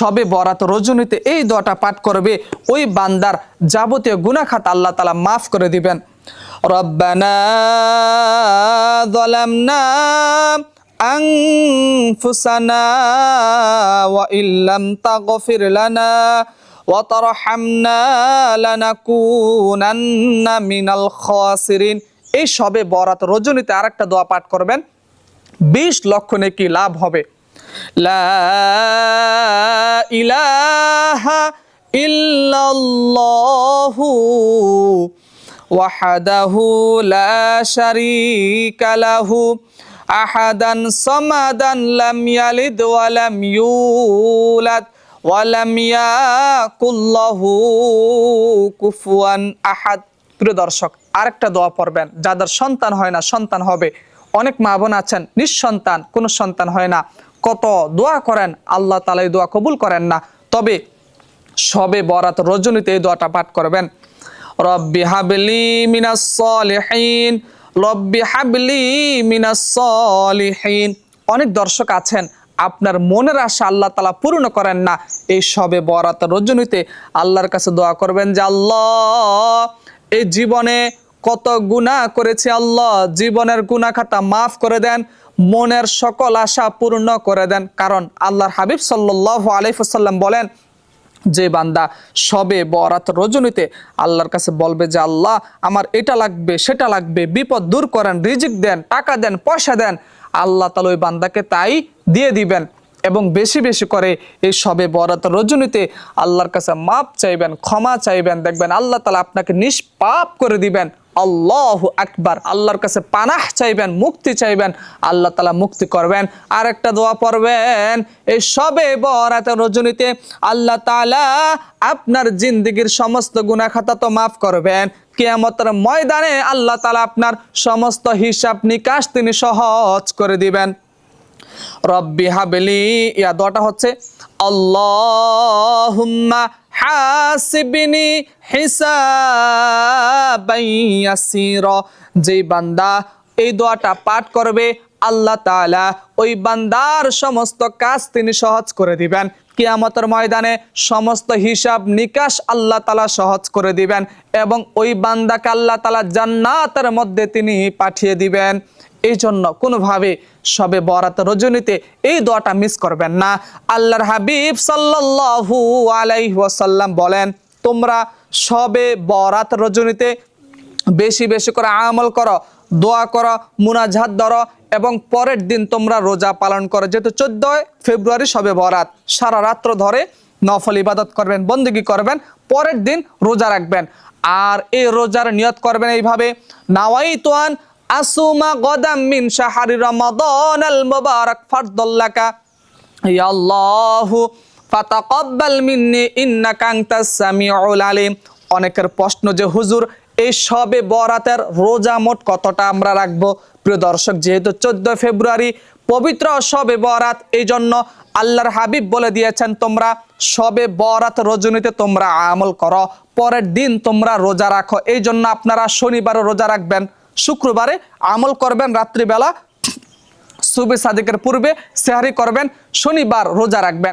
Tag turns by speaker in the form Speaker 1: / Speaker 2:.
Speaker 1: সবে বরাত রজনীতে এই দোয়াটা পাঠ করবে ওই বান্দার যাবতীয় গুনাখাত আল্লাহ তালা মাফ করে দিবেন রব্বানা ظلمنا أنفسنا وإن لم تغفر لنا وترحمنا لنكونن من الخاسرين এই সবে বরাত রজনীতে আরেকটা দোয়া পাঠ করবেন বিশ লক্ষ নেকি লাভ হবে লা ইলাহা ইল্লাল্লাহু ওয়াহাদাহু লা শারীকা লাহু আহাদান সামাদান লাম ইয়ালিদ ওয়া লাম ইউলাদ ওয়া লাম কুফুয়ান আহাদ। প্রিয় দর্শক, আরেকটা দোয়া পড়বেন। যাদের সন্তান হয় না, সন্তান হবে। অনেক মা বোন আছেন, নিঃসন্তান, কোনো সন্তান হয় না। কত দোয়া করেন, আল্লাহ তালা এই দোয়া কবুল করেন না। তবে সবে বরাত রজনীতে এই দোয়াটা পাঠ করবেন। রব্বি হাবলি মিনাস রব্বি হাবলি মিনাস অনেক দর্শক আছেন, আপনার মনের আশা আল্লাহ তালা পূর্ণ করেন না। এই সবে বরাত রজনীতে আল্লাহর কাছে দোয়া করবেন যে, আল্লাহ, এই জীবনে কত গুনাহ করেছি আল্লাহ, জীবনের গুনাহ খাতা মাফ করে দেন, মনের সকল আশা পূর্ণ করে দেন। কারণ আল্লাহর হাবিব সাল্লাহ আলাইসাল্লাম বলেন, যে বান্দা সবে বরাত রজনীতে আল্লাহর কাছে বলবে যে, আল্লাহ, আমার এটা লাগবে, সেটা লাগবে, বিপদ দূর করেন, রিজিক দেন, টাকা দেন, পয়সা দেন। আল্লাহ তালা ওই বান্দাকে তাই দিয়ে দিবেন এবং বেশি বেশি করে এই সবে বরাত রজনীতে আল্লাহর কাছে মাপ চাইবেন, ক্ষমা চাইবেন। দেখবেন আল্লাহ তালা আপনাকে নিষ্পাপ করে দিবেন। আল্লাহ আকবার, আল্লাহর কাছে পানাহ চাইবেন, মুক্তি চাইবেন, আল্লাহ তালা মুক্তি করবেন। আর একটা দোয়া পড়বেন, এই সবে বরাত রজনীতে আল্লাহ তালা আপনার জিন্দিগির সমস্ত গুনাখাতা তো মাফ করবেন। কিয়ামতের ময়দানে আল্লাহ তালা আপনার সমস্ত হিসাব নিকাশ তিনি সহজ করে দিবেন। রব্বি হাবলি, ইয়া দোয়াটা হচ্ছে, আল্লাহুম্মা হাসিবনি হিসাবাইয়াসির যেই বান্দা এই দোয়াটা পাঠ করবে, আল্লাহ তাআলা ওই বান্দার সমস্ত কাজ তিনি সহজ করে দিবেন। কিয়ামতের ময়দানে সমস্ত হিসাব নিকাশ আল্লাহ তালা সহজ করে দিবেন এবং ওই বান্দাকে আল্লাহ তালা জান্নাতের মধ্যে তিনি পাঠিয়ে দিবেন। এই জন্য কোনোভাবে সবে বরাত রজনীতে এই দোয়াটা মিস করবেন না। আল্লাহর হাবিব সাল্লাল্লাহু আলাইহি ওয়াসাল্লাম বলেন, তোমরা সবে বরাত রজনীতে বেশি বেশি করে আমল করো, দোয়া করো, মুনাজাত ধরো এবং পরের দিন তোমরা রোজা পালন করো। যেহেতু চোদ্দই ফেব্রুয়ারি সবে বরাত, সারা রাত্র ধরে নফল ইবাদত করবেন, বন্দিগি করবেন, পরের দিন রোজা রাখবেন। আর এই রোজার নিয়ত করবেন এইভাবে নাওয়াই তোয়ান আসুমা গদাম মিন শাহরি রমাদান আল মুবারক ফারদাল্লাকা ইয়া আল্লাহু, ফাতাকাব্বাল মিন্নি ইন্নাকা আনতাস সামিউল আলিম। অনেকের প্রশ্ন যে, হুজুর, এই সবে বরাতের রোজা মোট কতটা আমরা রাখব? প্রিয় দর্শক, যেহেতু চোদ্দ ফেব্রুয়ারি পবিত্র সবে বরাত এই জন্য আল্লাহর হাবিব বলে দিয়েছেন, তোমরা সবে বরাত রজনীতে তোমরা আমল করো, পরের দিন তোমরা রোজা রাখো। এই জন্য আপনারা শনিবারও রোজা রাখবেন, শুক্রবারে আমল করবেন, রাত্রিবেলা সুবে সাদিকের পূর্বে সেহারি করবেন, শনিবার রোজা রাখবেন।